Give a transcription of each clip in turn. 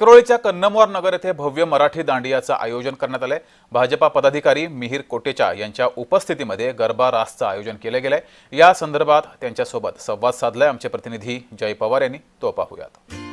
करोळीच्या कन्नमवार नगर येथे भव्य मराठी दांडियाचं आयोजन करण्यात आलंय. भाजपा पदाधिकारी मिहीर कोटेचा यांच्या उपस्थितीमध्ये गरबा रासचं आयोजन केलं गेलंय. या संदर्भात त्यांच्यासोबत संवाद साधलाय आमचे प्रतिनिधी जय पवार यांनी. तो पाहूयात.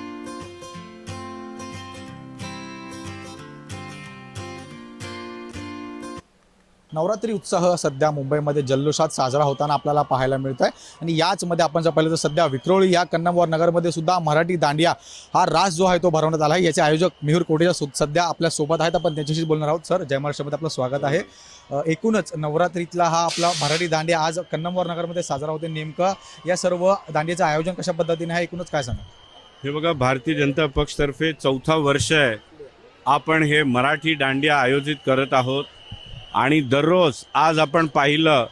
नवरात्री उत्साह सध्या मुंबईमध्ये जल्लोषात साजरा होताना आपल्याला पाहायला मिळत आहे आणि याचमध्ये आपण जर पाहिलं तर सध्या विक्रोळी या कन्नमवार नगरमध्ये सुद्धा मराठी दांडिया हा रास जो आहे तो भरवण्यात आला आहे. याचे आयोजक मिहूर कोटेचा सध्या आपल्यासोबत आहेत. आपण त्यांच्याशीच बोलणार आहोत. सर जय महाराष्ट्रामध्ये आपलं स्वागत आहे. एकूणच नवरात्रीतला हा आपला मराठी दांडिया आज कन्नमवार नगरमध्ये साजरा होते. नेमकं या सर्व दांडियाचं आयोजन कशा पद्धतीने आहे? एकूणच काय सांगा हे बघा भारतीय जनता पक्षतर्फे चौथा वर्ष आहे आपण हे मराठी दांडिया आयोजित करत आहोत. आणि दररोज आज आपण पाहिलं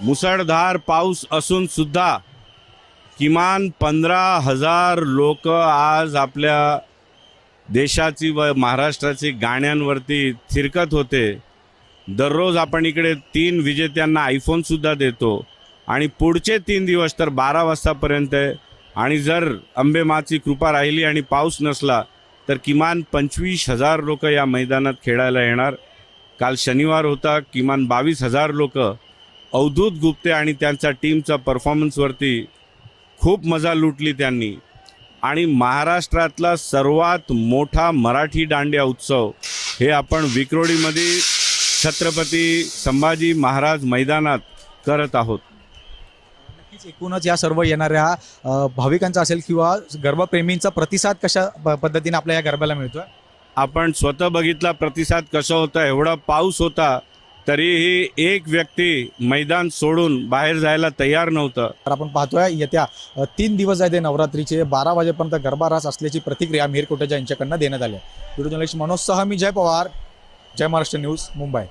मुसळधार पाऊस असून सुद्धा किमान पंधरा हजार लोक आज आपल्या देशाची व महाराष्ट्राची गाण्यांवरती थिरकत होते. दररोज आपण इकडे तीन विजेत्यांना आयफोनसुद्धा देतो. आणि पुढचे तीन दिवस तर बारा वाजतापर्यंत आहे. आणि जर अंबेमाची कृपा राहिली आणि पाऊस नसला तर किमान पंचवीस हजार लोक या मैदानात खेळायला येणार. काल शनिवार होता किमान बावीस हजार लोक अवधूत गुप्ते आणि त्यांच्या टीमचा परफॉर्मन्सवरती खूप मजा लुटली त्यांनी. आणि महाराष्ट्रातला सर्वात मोठा मराठी दांडिया उत्सव हे आपण विक्रोळीमध्ये छत्रपती संभाजी महाराज मैदानात करत आहोत. नक्कीच एकूणच या सर्व येणाऱ्या भाविकांचा असेल किंवा गरबाप्रेमींचा प्रतिसाद कशा प- पद्धतीने आपल्या या गरब्याला मिळतोय? आपण स्वतः बघितला प्रतिसाद कसा होता एवढा पाऊस होता तरीही एक व्यक्ती मैदान सोडून बाहेर जायला तयार नव्हतं. तर आपण पाहतोय येत्या तीन दिवस आहे ते नवरात्रीचे बारा वाजेपर्यंत गरबा रास असल्याची प्रतिक्रिया मिहिर कोटेजा यांच्याकडनं देण्यात आली आहे. व्हिडिओ जर्नलिस्ट मनोज सह मी जय पवार जय महाराष्ट्र न्यूज मुंबई.